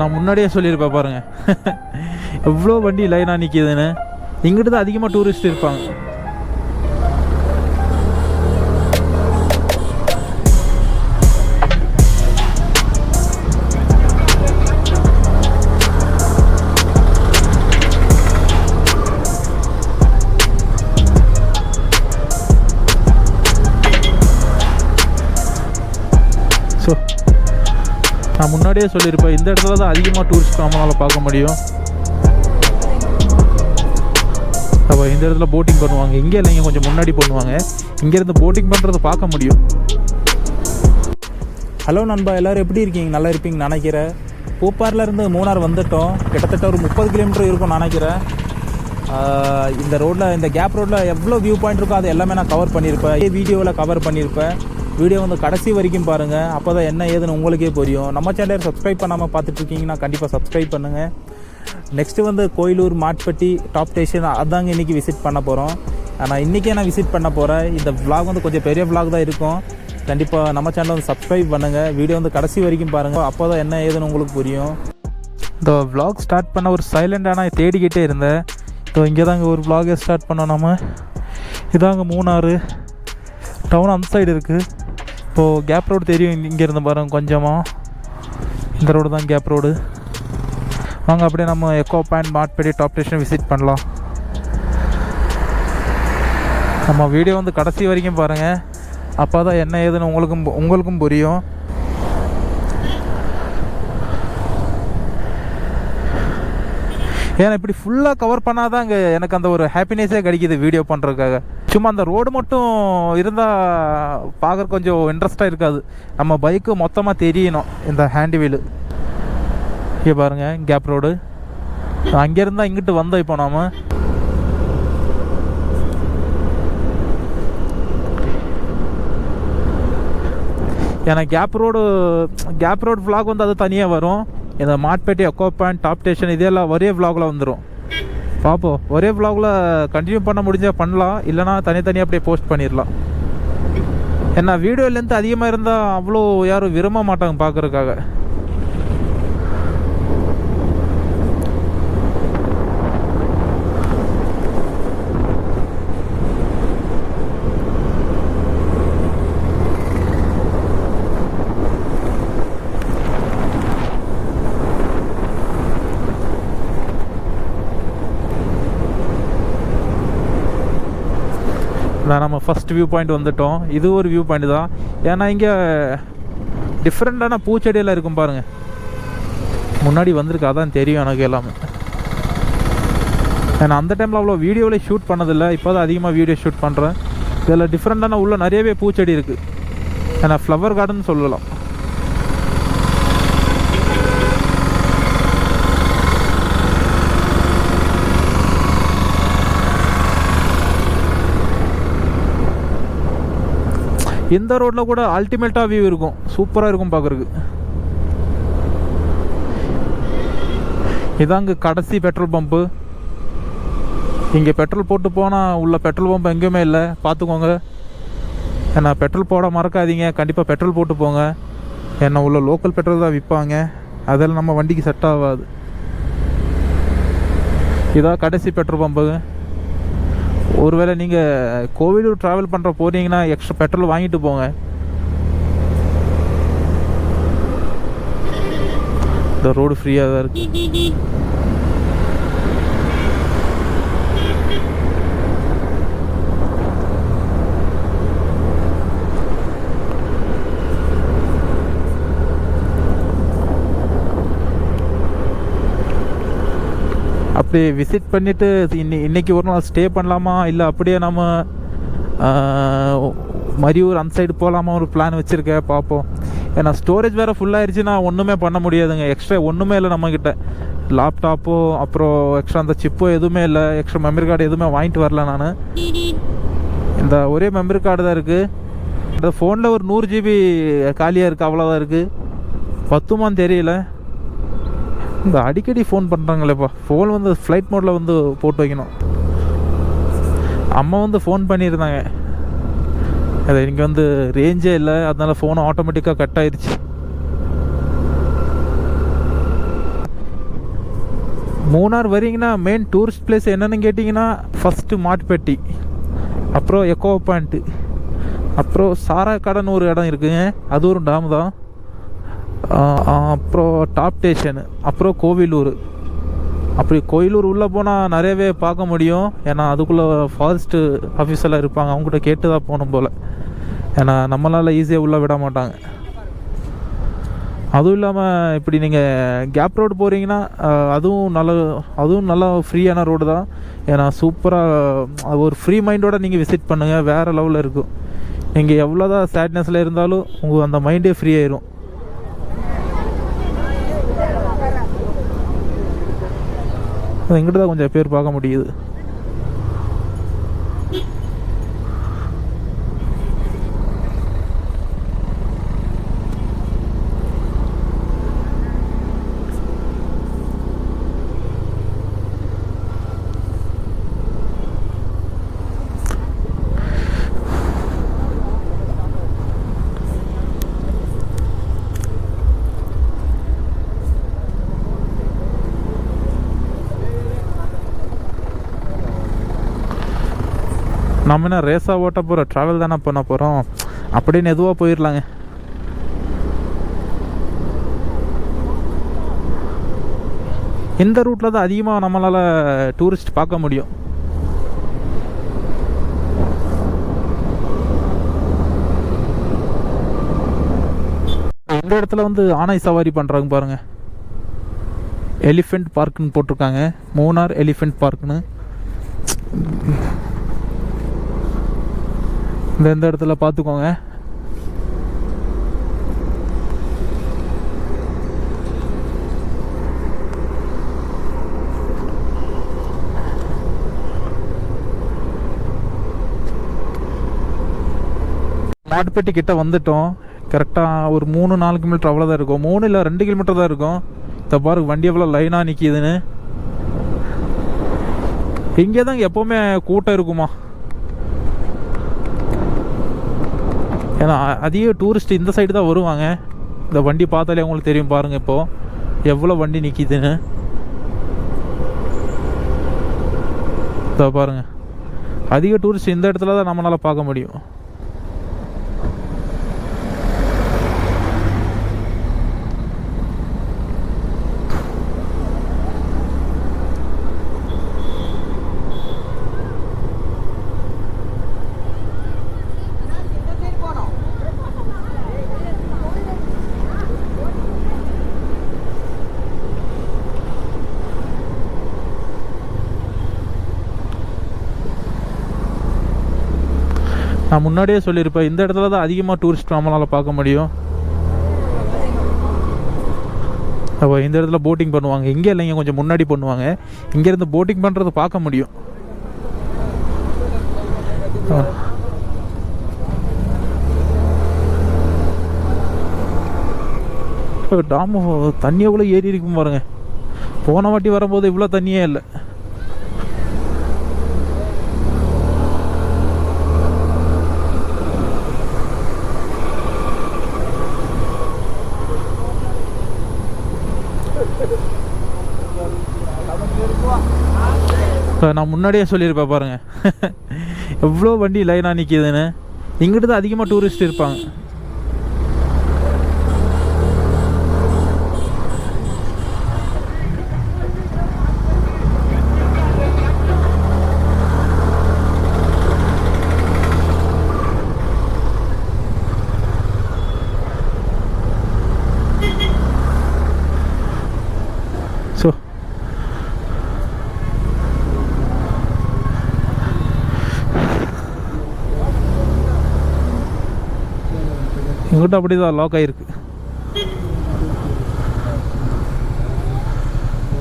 நான் முன்னாடியே சொல்லியிருப்பேன் பாருங்கள் எவ்வளோ வண்டி லைனாக நிற்கிதுன்னு இங்கிட்டு தான் அதிகமாக டூரிஸ்ட் இருப்பாங்க. நான் முன்னாடியே சொல்லியிருப்பேன் இந்த இடத்துல தான் அதிகமாக டூரிஸ்ட் நம்மளால் பார்க்க முடியும். அப்போ இந்த இடத்துல போட்டிங் பண்ணுவாங்க இங்கே இல்லைங்க கொஞ்சம் முன்னாடி பண்ணுவாங்க. இங்கேருந்து போட்டிங் பண்ணுறது பார்க்க முடியும். ஹலோ நண்பா எல்லோரும் எப்படி இருக்கீங்க? நல்லா இருப்பீங்கன்னு நினைக்கிறேன். பூப்பார்லேருந்து மூணார் வந்துட்டோம். கிட்டத்தட்ட ஒரு முப்பது கிலோமீட்டர் இருக்கும் நினைக்கிறேன். இந்த ரோட்டில் இந்த கேப் ரோட்டில் எவ்வளோ வியூ பாயிண்ட் இருக்கோ அது எல்லாமே நான் கவர் பண்ணியிருப்பேன். வீடியோவில் கவர் பண்ணியிருப்பேன். வீடியோ வந்து கடைசி வரைக்கும் பாருங்கள் அப்போ தான் என்ன ஏதுன்னு உங்களுக்கே புரியும். நம்ம சேனலை சப்ஸ்கிரைப் பண்ணாமல் பார்த்துட்ருக்கீங்கன்னா கண்டிப்பாக சப்ஸ்கிரைப் பண்ணுங்கள் நெக்ஸ்ட்டு வந்து கோயிலூர் மாட்பட்டி டாப் ஸ்டேஷன் அதாங்க இன்றைக்கி விசிட் பண்ண போகிறோம் ஆனால் இன்றைக்கே நான் விசிட் பண்ண போகிறேன் இந்த vlog வந்து கொஞ்சம் பெரிய vlog தான் இருக்கும். கண்டிப்பாக நம்ம சேனலை வந்து சப்ஸ்கிரைப் பண்ணுங்கள் வீடியோ வந்து கடைசி வரைக்கும் பாருங்கள் அப்போ தான் என்ன ஏதுன்னு உங்களுக்கு புரியும். இந்த vlog ஸ்டார்ட் பண்ண ஒரு சைலண்டாக தேடிக்கிட்டே இருந்தேன். இப்போ இங்கே தாங்க ஒரு vlog ஸ்டார்ட் பண்ணோம் நம்ம இதாங்க மூணாறு. டவுன் அந்த சைடு இருக்குது இப்போது கேப் ரோடு தெரியும் இங்கே இருந்து பாருங்க கொஞ்சமாக இந்த ரோடு தான் கேப் ரோடு வாங்க அப்படியே நம்ம echo point Mattupetty top station visit பண்ணலாம். நம்ம வீடியோ வந்து கடைசி வரைக்கும் பாருங்கள் அப்போ தான் என்ன ஏதுன்னு உங்களுக்கும் பு- உங்களுக்கும் புரியும். ஏன்னா இப்படி ஃபுல்லாக கவர் பண்ணாதான் அங்கே எனக்கு அந்த ஒரு ஹாப்பினஸே கிடைக்கிது வீடியோ பண்ணுறதுக்காக சும்மா அந்த ரோடு மட்டும் இருந்தால் பார்க்குற கொஞ்சம் இன்ட்ரெஸ்ட்டாக இருக்காது. நம்ம பைக்கு மொத்தமாக தெரியணும் இந்த ஹேண்ட் வீலு இங்கே பாருங்கள் கேப் ரோடு அங்கேருந்தா இங்கிட்டு வந்தோம் இப்போ நாம். ஏன்னா gap road gap road flag வந்து அது தனியாக வரும். இந்த Mattupetty echo point top station இதெல்லாம் ஒரே விலாகில் வந்துடும் பார்ப்போம் ஒரே விலாகில் கண்டினியூ பண்ண முடிஞ்சால் பண்ணலாம். இல்லைனா தனித்தனியாக அப்படியே போஸ்ட் பண்ணிடலாம் ஏன்னா வீடியோ லென்த் அதிகமாக இருந்தால் அவ்வளோ யாரும் விரும்ப மாட்டாங்க பார்க்குறதுக்காக நம்ம ஃபஸ்ட் வியூ பாயிண்ட் வந்துட்டோம். இது ஒரு வியூ பாயிண்ட் தான். ஏன்னா இங்கே டிஃப்ரெண்ட்டான பூச்செடியெல்லாம் இருக்கும் பாருங்கள் முன்னாடி வந்திருக்கு. அதான் தெரியும் எனக்கு எல்லாமே. நான் அந்த டைமில் அவ்வளோ வீடியோவில் ஷூட் பண்ணதில்லை. இப்போ தான் அதிகமாக வீடியோ ஷூட் பண்ணுறேன் இதில் டிஃப்ரெண்ட்டான உள்ள நிறையவே பூச்செடி இருக்குது ஏன்னா ஃப்ளவர் கார்டன் சொல்லலாம். இந்த ரோட்டில் கூட அல்டிமேட்டாக வியூ இருக்கும். சூப்பராக இருக்கும் பார்க்குறதுக்கு இதாங்க கடைசி பெட்ரோல் பம்பு இங்கே பெட்ரோல் போட்டு போனால் உள்ள பெட்ரோல் பம்ப் எங்கேயுமே இல்லை. பார்த்துக்கோங்க ஏன்னா பெட்ரோல் போட மறக்காதீங்க. கண்டிப்பாக பெட்ரோல் போட்டு போங்க. ஏன்னா உள்ள லோக்கல் பெட்ரோல் தான் விற்பாங்க அதெல்லாம் நம்ம வண்டிக்கு செட் ஆகாது. இதான் கடைசி பெட்ரோல் பம்புங்க ஒருவேளை நீங்கள் கோவிலூர் ட்ராவல் பண்ணுற போகிறீங்கன்னா எக்ஸ்ட்ரா பெட்ரோல் வாங்கிட்டு போங்க. இந்த ரோடு ஃப்ரீயாக தான் இருக்கு. அப்படி விசிட் பண்ணிவிட்டு இன்னி இன்றைக்கி ஒரு நாள் ஸ்டே பண்ணலாமா? இல்லை அப்படியே நம்ம மரியூர் அந்த சைடு போகலாமா ஒரு பிளான் வச்சுருக்கேன் பார்ப்போம் ஏன்னா ஸ்டோரேஜ் வேறு ஃபுல்லாகிடுச்சுன்னா ஒன்றுமே பண்ண முடியாதுங்க. எக்ஸ்ட்ரா ஒன்றுமே இல்லை நம்மக்கிட்ட லேப்டாப்போ அப்புறம் எக்ஸ்ட்ரா அந்த சிப்போ எதுவுமே இல்லை. எக்ஸ்ட்ரா மெமரி கார்டு எதுவுமே வாங்கிட்டு வரல நான். இந்த ஒரே மெமரி கார்டு தான் இருக்குது இந்த ஃபோனில் ஒரு நூறு ஜிபி காலியாக இருக்குது அவ்வளோதான் இருக்குது பத்துமான்னு தெரியல. இந்த அடிக்கடி ஃபோன் பண்ணுறாங்களேப்பா ஃபோன் வந்து ஃப்ளைட் மோடில் வந்து போட்டு வைக்கணும். அம்மா வந்து ஃபோன் பண்ணியிருந்தாங்க. அது இங்கே வந்து ரேஞ்சே இல்லை. அதனால் ஃபோன் ஆட்டோமேட்டிக்காக கட் ஆயிடுச்சு மூணார் வரீங்கன்னா மெயின் டூரிஸ்ட் பிளேஸ் என்னென்னு கேட்டிங்கன்னா ஃபஸ்ட்டு மாட்டுப்பட்டி. அப்புறம் எக்கோ பாயிண்ட்டு அப்புறம் சாரா கடைன்னு ஒரு இடம் இருக்குங்க. அது ஒரு டேம் தான். அப்புறம் டாப் ஸ்டேஷனு அப்புறம் கோவிலூர். அப்படி கோயிலூர் உள்ளே போனால் நிறையவே பார்க்க முடியும். ஏன்னா அதுக்குள்ளே ஃபாரஸ்ட்டு ஆஃபீஸெல்லாம் இருப்பாங்க. அவங்ககிட்ட கேட்டு தான் போகணும் போல். ஏன்னா நம்மளால் ஈஸியாக உள்ளே விட மாட்டாங்க. அதுவும் இல்லாமல் இப்படி நீங்கள் கேப் ரோடு போகிறீங்கன்னா அதுவும் நல்ல அதுவும் நல்லா ஃப்ரீயான ரோடு தான். ஏன்னா சூப்பராக ஒரு ஃப்ரீ மைண்டோட நீங்கள் விசிட் பண்ணுங்கள் வேறு லெவலில் இருக்கும். நீங்கள் எவ்வளோ தான் சேட்னஸில் இருந்தாலும் உங்கள் அந்த மைண்டே ஃப்ரீ ஆயிரும். எங்கிட்ட தான் கொஞ்சம் பேர் பார்க்க முடியுது. நம்ம என்ன ரேஸாக ஓட்ட போகிறோம் ட்ராவல் தானே பண்ண போகிறோம் அப்படின்னு எதுவாக போயிடலாங்க இந்த ரூட்டில் தான் அதிகமாக நம்மளால் டூரிஸ்ட் பார்க்க முடியும். இந்த இடத்துல வந்து ஆனை சவாரி பண்ணுறாங்க பாருங்கள் எலிஃபெண்ட் பார்க்குன்னு போட்டிருக்காங்க. மூணார் எலிஃபெண்ட் பார்க்குன்னு இந்த எந்த இடத்துல பார்த்துக்கோங்க. மாட்டுப்பட்டி கிட்ட வந்துட்டோம். கரெக்டாக ஒரு மூணு நாலு கிலோமீட்டர் அவ்வளோதான் இருக்கும். மூணு இல்லை ரெண்டு கிலோமீட்டர் தான் இருக்கும். இந்த பாரு வண்டி எவ்வளோ லைனாக நிற்கிதுன்னு இங்கே தான் எப்போவுமே கூட்டம் இருக்குமா? ஏன்னா அதிக டூரிஸ்ட் இந்த சைடு தான் வருவாங்க. இந்த வண்டி பார்த்தாலே அவங்களுக்கு தெரியும் பாருங்கள் இப்போது எவ்வளோ வண்டி நிற்கிதுன்னு இதோ பாருங்கள் அதிக டூரிஸ்ட் இந்த இடத்துல தான் நம்மளால் பார்க்க முடியும். நான் முன்னாடியே சொல்லியிருப்பேன் இந்த இடத்துல தான் அதிகமாக டூரிஸ்ட் நம்மளால் பார்க்க முடியும். அப்போ இந்த இடத்துல போட்டிங் பண்ணுவாங்க. இங்கே இல்லைங்க கொஞ்சம் முன்னாடி பண்ணுவாங்க. இங்கேருந்து போட்டிங் பண்ணுறது பார்க்க முடியும். இப்போ டாமு தண்ணி எவ்வளோ ஏறி இருக்கும் பாருங்கள் போன வாட்டி வரும்போது இவ்வளோ தண்ணியே இல்லை. நான் முன்னாடியே சொல்லியிருப்பேன் பாருங்கள் எவ்வளோ வண்டி லைனாக நிற்கிதுன்னு இங்கிட்டு தான் அதிகமாக டூரிஸ்ட் இருப்பாங்க. இங்கிட்ட அப்படி தான் லாக் ஆகிருக்கு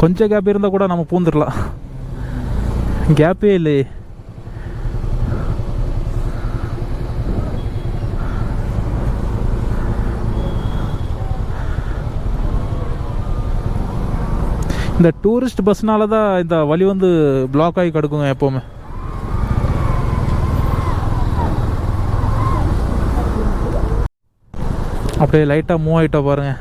கொஞ்சம் கேப் இருந்தால் கூட நம்ம பூந்துடலாம். கேப்பே இல்லையே. இந்த டூரிஸ்ட் பஸ்னால தான் இந்த வழி வந்து பிளாக் ஆகி கிடக்குங்க எப்போவுமே. அப்படியே லைட்டாக மூவ் ஆகிட்டோம் பாருங்கள்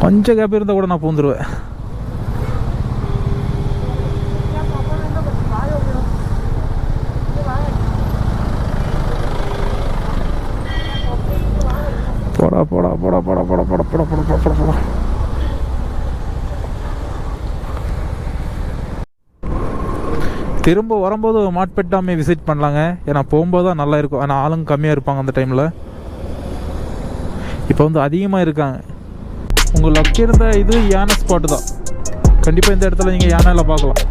கொஞ்சம் கேப் இருந்தால் கூட நான் பூந்துருவேன் போடா போடா போடா போடா போடா போடா போடா போடா போடா போடா. திரும்ப வரும்போது மாட்பெட்டாமே விசிட் பண்ணலாங்க. ஏன்னா போகும்போது தான் நல்லா இருக்கும். ஆனால் ஆளுங்க கம்மியாக இருப்பாங்க அந்த டைமில் இப்போ வந்து அதிகமாக இருக்காங்க. உங்கள் லக் இருந்த இது யானை ஸ்பாட்டு தான். கண்டிப்பாக இந்த இடத்துல நீங்கள் யானையில் பார்க்கலாம்.